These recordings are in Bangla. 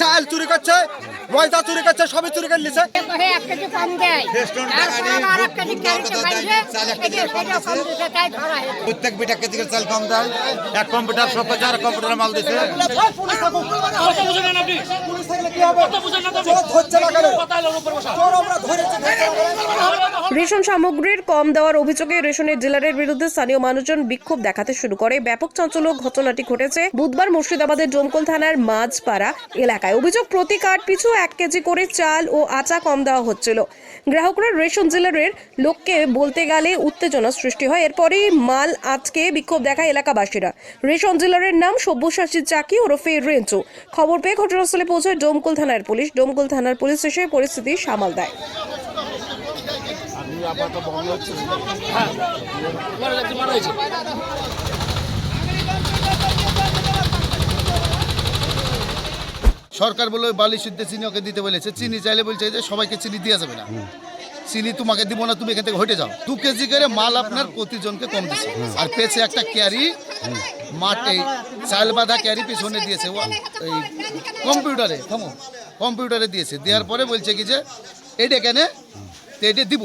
চাল চুরি করছে ময়দা চুরি করছে সবই চুরি করে নিছে। ধরা প্রত্যেক বিটা কেজি চাল কম দেয় এক কম্পিউটার সব চার কম্পিউটার মাল দিছে। রেশন সামগ্রীর কম দেওয়ার অভিযোগে রেশনের ডিলারের বিরুদ্ধে স্থানীয় মানুষজন বিক্ষোভ দেখাতে শুরু করে। ব্যাপক চাঞ্চল্য ঘটনাটি ঘটেছে বুধবার মুর্শিদাবাদের ডোমকল থানার মাঝপাড়া এলাকায়। অভিযোগ, প্রতি কার্ড পিছু এক কেজি করে চাল ও আচা কম দেওয়া হচ্ছিল। গ্রাহকরা রেশন ডিলারের লোককে বলতে গেলে উত্তেজনা সৃষ্টি হয়। এরপরই মাল আজকে বিক্ষোভ দেখায় এলাকাবাসীরা। রেশন ডিলারের নাম সব্যসাচী চাকি ওরফে রেঞ্চু। খবর পেয়ে ঘটনাস্থলে পৌঁছায় ডোমকল থানার পুলিশ। ডোমকল থানার পুলিশ এসে পরিস্থিতি সামাল দেয়। সরকার বলে ওই বালি শুদ্ধ চিনি ওকে দিতে বলেছে। চিনি চাইলে বলছে যে সবাইকে চিনি দেওয়া যাবে না। চিনি তোমাকে দিব না তুমি এখান থেকে হটে যাও। দু কেজি করে মাল আপনার প্রতিজনকে কম দিচ্ছে আর পেছে একটা ক্যারি মাঠে চাল বাঁধা ক্যারি পিছনে দিয়েছে। এই কম্পিউটারে থামো। কম্পিউটারে দিয়েছে। দেওয়ার পরে বলছে কি যে এটা কেন? তো এইটা দিব।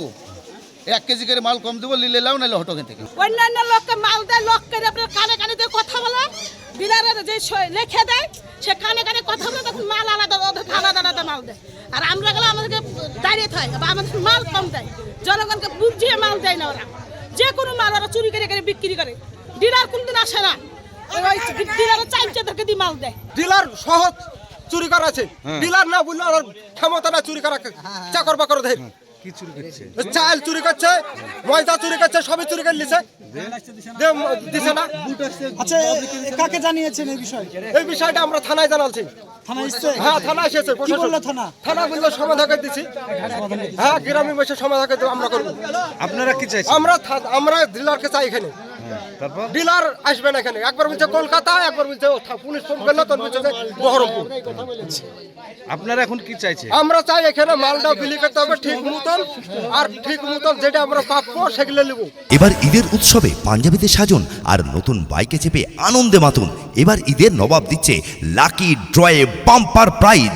এক কেজি করে মাল কম দেবো নিলে লাও নাহলে হটো এখান থেকে। অন্যান্য লোককে মাল দেয় লোককে আপনার কানে কানে দিয়ে কথা বলে। ডিলারের যে লিখে দেয় সে কানে কানে কথা বলে তখন মাল আলাদা আলাদা আলাদা মাল দেয়। আর আমরা গেলে আমাদেরকে দাঁড়িয়ে থাকে বা আমাদের মাল কম দেয়। জনগণকে বুঝিয়ে মাল দেয় না ওরা। যে কোনো মাল ওরা চুরি করে করে বিক্রি করে। ডিলার কোনদিন আসে না। ওই ডিলারের চাইচাদেরকে দিয়ে মাল দেয়। ডিলার সহজ চুরি করা আছে ডিলার না বললে ওর ক্ষমতা না চুরি করা চাকর বাকর দেয়। কি চুরি করছে? চাল চুরি করছে ময়দা চুরি করছে সবই চুরি করে নিছে। দিছে না। আচ্ছা কাকে জানিয়েছেন এই বিষয়ে? এই বিষয়টা আমরা থানায় জানালছি। হ্যাঁ থানা এসেছে কি বলল থানা? থানা বলল সমাধান করে দিছি। হ্যাঁ গ্রামীণ বসে সমাধান করে আমরা করব। আপনারা কি চাইছেন? আমরা আমরা ডিলারকে চাই এখানে। তারপর? ডিলার আসবে না এখানে। একবার বলছে কলকাতা একবার বলছে পুলিশ ফোন করল তখন বলছে বহরমপুর। আপনারা এখন কি চাইছে আমরা চাই এখানে মালটা বিলি করতে হবে ঠিক মতন আর ঠিক মতন যেটা আমরা প্রাপ্য সেগুলো নেব। এবার ঈদের উৎসবে পাঞ্জাবিতে সাজুন আর নতুন বাইকে চেপে আনন্দে মাতুন। এবার ঈদের নবাব দিচ্ছে লাকি ড্রয়ে বাম্পার প্রাইজ।